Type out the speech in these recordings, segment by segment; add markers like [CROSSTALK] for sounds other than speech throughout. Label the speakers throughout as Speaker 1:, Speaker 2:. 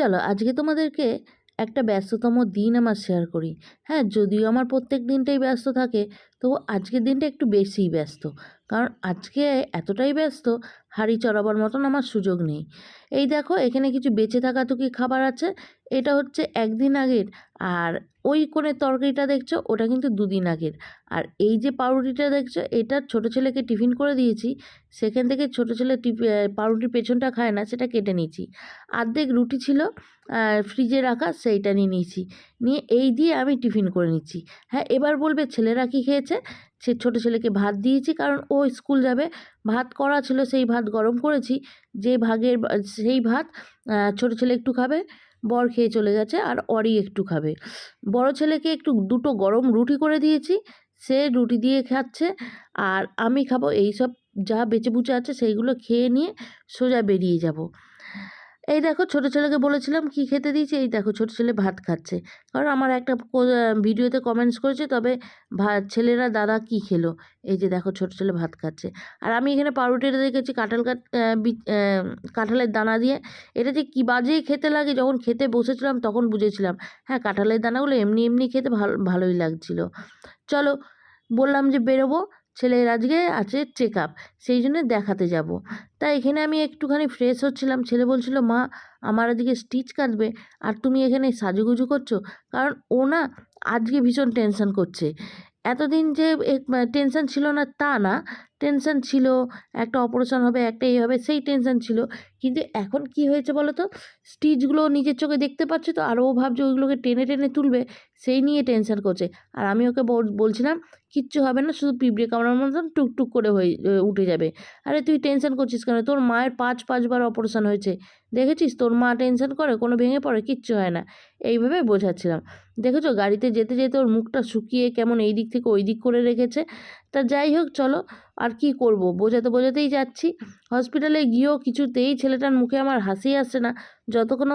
Speaker 1: চলো, আজকে তোমাদেরকে একটা ব্যস্ততম দিন আমার শেয়ার করি। হ্যাঁ যদিও আমার প্রত্যেক দিনটাই ব্যস্ত থাকে তো আজকের দিনটা একটু বেশিই ব্যস্ত। কারণ আজকে এতটাই ব্যস্ত হাঁড়ি চড়াবার মতন আমার সুযোগ নেই। এই দেখো, এখানে কিছু বেঁচে থাকাটুকি খাবার আছে? এটা হচ্ছে একদিন আগের, আর ওই কোণে তরকারিটা দেখছ, ওটা কিন্তু দুদিন আগের। আর এই যে পাউরুটিটা দেখছ, এটা ছোটো ছেলেকে টিফিন করে দিয়েছি, সেখান থেকে ছোটো ছেলে পাউরুটির পেছনটা খায় না, সেটা কেটে নিয়েছি। আর্ধেক রুটি ছিল ফ্রিজে রাখা সেইটা নিয়ে নিয়েছি। নিয়ে এই দিয়ে আমি টিফিন করে নিচ্ছি। হ্যাঁ এবার বলবে ছেলেরা কী খেয়েছে? সে ছোটো ছেলেকে ভাত দিয়েছি, কারণ ও স্কুল যাবে, ভাত করা ছিল সেই ভাত গরম করেছি, যে ভাগের সেই ভাত ছোট ছেলে একটু খাবে, বর খেয়ে চলে গেছে, আর অরি একটু খাবে। বড় ছেলেকে একটু দুটো গরম রুটি করে দিয়েছি, সে রুটি দিয়ে খাচ্ছে, আর আমি খাব এই সব যা বেঁচে বুচে আছে, সেইগুলো খেয়ে নিয়ে সোজা বেরিয়ে যাব। এই দেখো ছোটো ছেলেকে বলেছিলাম কি খেতে দিয়েছি? এই দেখো ছোটো ছেলে ভাত খাচ্ছে। কারণ আমার একটা ভিডিওতে কমেন্টস করেছে, তবে ভাত ছেলেরা দাদা কি খেলো? এই যে দেখো ছোটো ছেলে ভাত খাচ্ছে। আর আমি এখানে পাউরুটিটা দেখেছি কাঁঠাল কাট কাঁঠালের দানা দিয়ে। এটা যে কী বাজেই খেতে লাগে, যখন খেতে বসেছিলাম তখন বুঝেছিলাম। হ্যাঁ কাঁঠালের দানাগুলো এমনি এমনি খেতে ভালো, ভালোই লাগছিল। চলো বললাম যে বেরোবো। ছেলের আজকে আছে চেক আপ সেই জন্য দেখাতে যাব। তাই এখানে আমি একটুখানি ফ্রেশ হচ্ছিলাম, ছেলে বলছিল, মা, আমার আজকে স্টিচ কাটবে, আর তুমি এখানে সাজুগুজু করছ? কারণ ও না আজকে ভীষণ টেনশন করছে। এতদিন যে টেনশন ছিল না তা না টেনশন ছিল, একটা অপারেশন হবে, একটা এই হবে, সেই টেনশন ছিল। কিন্তু এখন কি হয়েছে বলো তো? স্টিচগুলো নিজের চোখে দেখতে পাচ্ছে তো? আর ও ভাবছে ওইগুলোকে টেনে টেনে তুলবে, সেই নিয়ে টেনশন করছে। আর আমি ওকে বলছিলাম, কিচ্ছু হবে না, শুধু পিঁপড়ে কামড়ার মতন টুকটুক করে হয়ে উঠে যাবে। আরে তুই টেনশন করছিস কেন? তোর মায়ের পাঁচ, পাঁচবার অপারেশন হয়েছে। দেখেছিস? তোর মা টেনশন করে, কোনো ভেঙে পড়ে, কিচ্ছু হয় না। এইভাবে বোঝাচ্ছিলাম। দেখেছ? গাড়িতে যেতে যেতে ওর মুখটা শুকিয়ে কেমন এই দিক থেকে ওই দিক করে রেখেছে। তা যাই হোক, চলো। আর কি করব? বোঝাতে বোঝাতেই যাচ্ছি। হসপিটালে গিয়েও কিছুতেই ছেলেটার মুখে আমার হাসি আসছে না। যতক্ষণ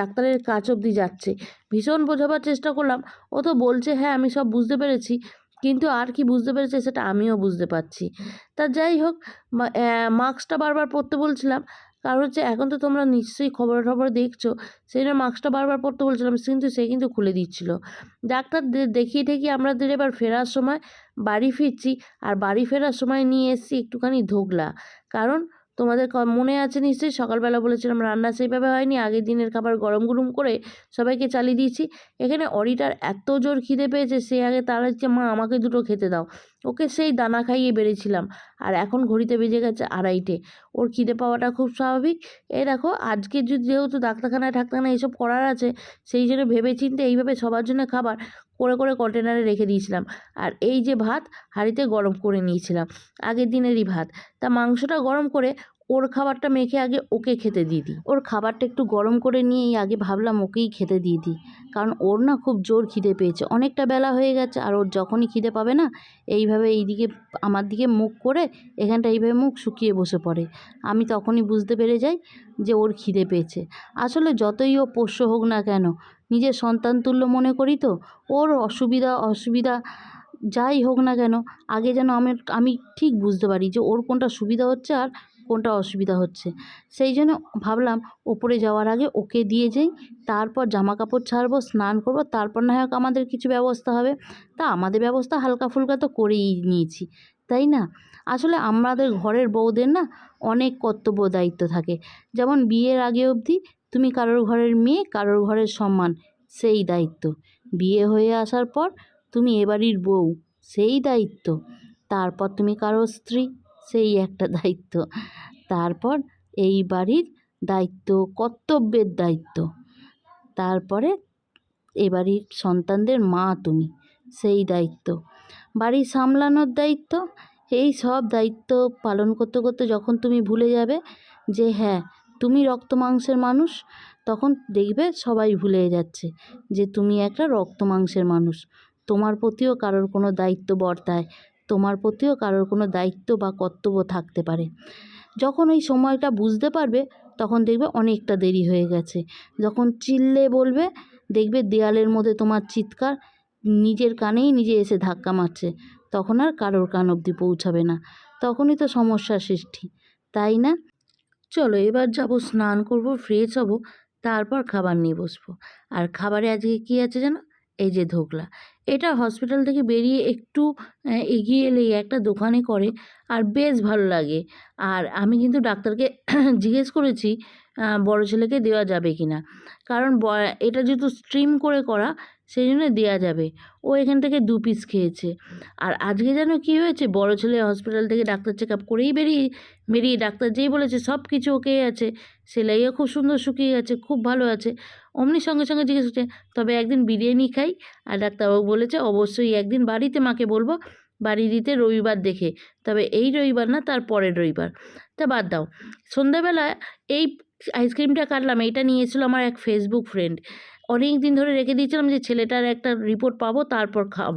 Speaker 1: ডাক্তারের কাজ অবধি যাচ্ছে। ভীষণ বোঝাবার চেষ্টা করলাম। ও তো বলছে হ্যাঁ আমি সব বুঝতে পেরেছি। কিন্তু আর কি বুঝতে পেরেছে সেটা আমিও বুঝতে পারছি। তা যাই হোক মাস্কটা বারবার পরতে বলছিলাম। কারণ হচ্ছে এখন তো তোমরা নিশ্চয়ই খবর টবর দেখছ। সেই জন্য মাস্কটা বারবার পরতে বলছিলাম, কিন্তু সে কিন্তু খুলে দিচ্ছিল। ডাক্তার দেখিয়ে ঠেকিয়ে আমাদের এবার ফেরার সময় বাড়ি ফিরছি, আর বাড়ি ফেরার সময় নিয়ে এসছি একটুখানি ধোকলা কারণ তোমাদের মনে আছে নিশ্চয়ই? সকালবেলা বলেছিলাম, রান্না সেইভাবে হয়নি। আগের দিনের খাবার গরম গরম করে সবাইকে চালিয়ে দিয়েছি। এখানে অরিটার এত জোর খিদে পেয়েছে, সে আগে তার হচ্ছে, মা, আমাকে দুটো খেতে দাও। ওকে সেই দানা খাইয়ে বেড়েছিলাম। আর এখন ঘড়িতে বেজে গেছে আড়াইটে। ওর খিদে পাওয়াটা খুব স্বাভাবিক। এই দেখো, আজকে যদি যেহেতু ডাক্তারখানায় ঠাক্তাখানায় এইসব করার আছে, সেই জন্য ভেবে চিনতে এইভাবে সবার জন্য খাবার করে করে কন্টেনারে রেখে দিয়েছিলাম। আর এই যে ভাত, হাঁড়িতে গরম করে নিয়েছিলাম। আগের দিনেরই ভাত। তা মাংসটা গরম করে ওর খাবারটা মেখে আগে ওকে খেতে দিয়ে দিই। ওর খাবারটা একটু গরম করে নিয়েই আগে ভাবলাম ওকেই খেতে দিয়ে দিই। কারণ ওর না খুব জোর খিদে পেয়েছে। অনেকটা বেলা হয়ে গেছে আর ওর যখনই খিদে পাবে না, এইভাবে এইদিকে আমার দিকে মুখ করে এখানটা এইভাবে মুখ শুকিয়ে বসে পড়ে। আমি তখনই বুঝতে পেরে যাই যে ওর খিদে পেয়েছে। আসলে যতই ও পোষ্য হোক না কেন, নিজের সন্তান তুল্য মনে করি তো, ওর অসুবিধা অসুবিধা যাই হোক না কেন, আগে যেন আমি আমি ঠিক বুঝতে পারি যে ওর কোনটা সুবিধা হচ্ছে আর কোনটা অসুবিধা হচ্ছে। সেই জন্য ভাবলাম ওপরে যাওয়ার আগে ওকে দিয়ে যাই, তারপর জামা কাপড় ছাড়বো, স্নান করব, তারপর না হোক আমাদের কিছু ব্যবস্থা হবে। তা আমাদের ব্যবস্থা হালকা ফুলকা তো করেই নিয়েছি, তাই না? আসলে আমাদের ঘরের বউদের না অনেক কর্তব্য দায়িত্ব থাকে। যেমন বিয়ের আগে অবধি তুমি কারোর ঘরের মেয়ে, কারোর ঘরের সম্মান, সেই দায়িত্ব। বিয়ে হয়ে আসার পর তুমি এবাড়ির বউ, সেই দায়িত্ব। তারপর তুমি কারোর স্ত্রী সেই একটা দায়িত্ব। তারপর এই বাড়ির দায়িত্ব, কর্তব্যের দায়িত্ব। তারপরে এ বাড়ির সন্তানদের মা তুমি, সেই দায়িত্ব। বাড়ি সামলানোর দায়িত্ব, এই সব দায়িত্ব পালন করতে করতে যখন তুমি ভুলে যাবে যে হ্যাঁ তুমি রক্ত মাংসের মানুষ, তখন দেখবে সবাই ভুলে যাচ্ছে যে তুমি একটা রক্ত মাংসের মানুষ। তোমার প্রতিও কারোর কোনো দায়িত্ব বর্তায়। তোমার প্রতিও কারোর কোনো দায়িত্ব বা কর্তব্য থাকতে পারে। যখন ওই সময়টা বুঝতে পারবে, তখন দেখবে অনেকটা দেরি হয়ে গেছে। যখন চিল্লে বলবে, দেখবে দেয়ালের মধ্যে তোমার চিৎকার নিজের কানেই নিজে এসে ধাক্কা মারছে। তখন আর কারোর কান অবধি পৌঁছাবে না। তখনই তো সমস্যার সৃষ্টি, তাই না? চলো এবার যাব, স্নান করব ফ্রেশ হব, তারপর খাবার নিয়ে বসবো। আর খাবারে আজকে কী আছে জানো? এই যে ধোকলা। এটা হসপিটাল থেকে বেরিয়ে একটু এগিয়ে এলেই একটা দোকানে করে আর বেশ ভালো লাগে। আর আমি কিন্তু ডাক্তারকে [COUGHS] জিজ্ঞেস করেছি বড় ছেলেকে দেওয়া যাবে কি না কারণ এটা যেহেতু স্ট্রিম করে করা, সেই জন্য দেওয়া যাবে। ও এখান থেকে দু পিস খেয়েছে। আর আজকে যেন কী হয়েছে, বড় ছেলে হসপিটাল থেকে ডাক্তার চেক আপ করেই বেরিয়ে বেরিয়ে ডাক্তার যেই বলেছে সব কিছু ওকে আছে। সেলাইও খুব সুন্দর শুকিয়ে গেছে, খুব ভালো আছে। অমনি সঙ্গে সঙ্গে জিজ্ঞেস করছে, তবে একদিন বিরিয়ানি খাই? আর ডাক্তারবাবু বলেছে, অবশ্যই একদিন বাড়িতে মাকে বলব, বাড়ি দিতে রবিবার দেখে। তবে এই রবিবার না, তার পরের রবিবার। তা বাদ দাও। সন্ধ্যাবেলা এই আইসক্রিমটা কাটলাম, এইটা নিয়েছিল আমার এক ফেসবুক ফ্রেন্ড অনেক দিন ধরে রেখে দিয়েছিলাম যে, ছেলেটার একটা রিপোর্ট পাবো, তারপর খাব।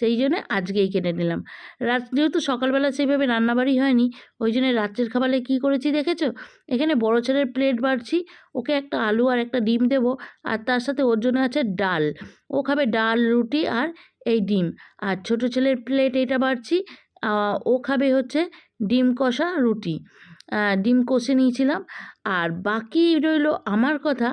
Speaker 1: সেই জন্যে আজকেই কিনে নিলাম। রাত, যেহেতু সকালবেলা সেইভাবে রান্নাবাড়ি হয়নি, ওই জন্য রাত্রের খাবারে কী করেছি দেখেছ? এখানে বড় ছেলের প্লেট বাড়ছি, ওকে একটা আলু আর একটা ডিম দেবো, আর তার সাথে ওর জন্য আছে ডাল। ও খাবে ডাল, রুটি আর এই ডিম। আর ছোট ছেলের প্লেট এটা বাড়ছি ও খাবে হচ্ছে ডিম কষা রুটি। ডিম কষে নিয়েছিলাম। আর বাকি রইল আমার কথা,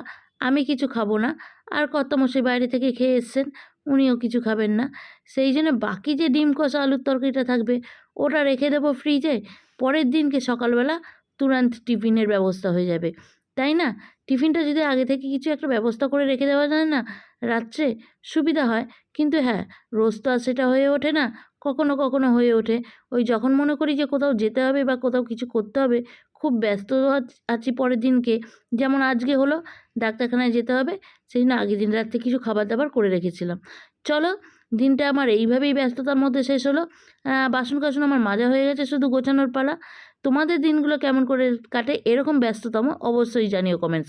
Speaker 1: আমি কিছু খাব না। আর কর্তামশাই বাইরে থেকে খেয়ে এসছেন? উনিও কিছু খাবেন না। সেই জন্য বাকি যে ডিম কষা আলুর তরকারিটা থাকবে, ওটা রেখে দেবো ফ্রিজে। পরের দিনকে সকালবেলা তুরান্ত টিফিনের ব্যবস্থা হয়ে যাবে। তাই না? টিফিনটা যদি আগে থেকে কিছু একটা ব্যবস্থা করে রেখে দেওয়া যায় না, রাত্রে সুবিধা হয়। কিন্তু হ্যাঁ রোজ তো আর সেটা হয়ে ওঠে না, কখনো কখনো হয়ে ওঠে। ওই যখন মনে করি যে কোথাও যেতে হবে বা কোথাও কিছু করতে হবে খুব ব্যস্ত আছ- পরের দিনকে। যেমন আজকে হলো ডাক্তারখানায় যেতে হবে, সেই জন্য আগের দিন রাত্রে কিছু খাবার দাবার করে রেখেছিলাম। চলো, দিনটা আমার এইভাবেই ব্যস্ততার মধ্যে শেষ হলো। বাসন কাসন আমার মাজা হয়ে গেছে শুধু গোছানোর পালা। তোমাদের দিনগুলো কেমন করে কাটে? এরকম ব্যস্ততম অবশ্যই জানিও কমেন্টস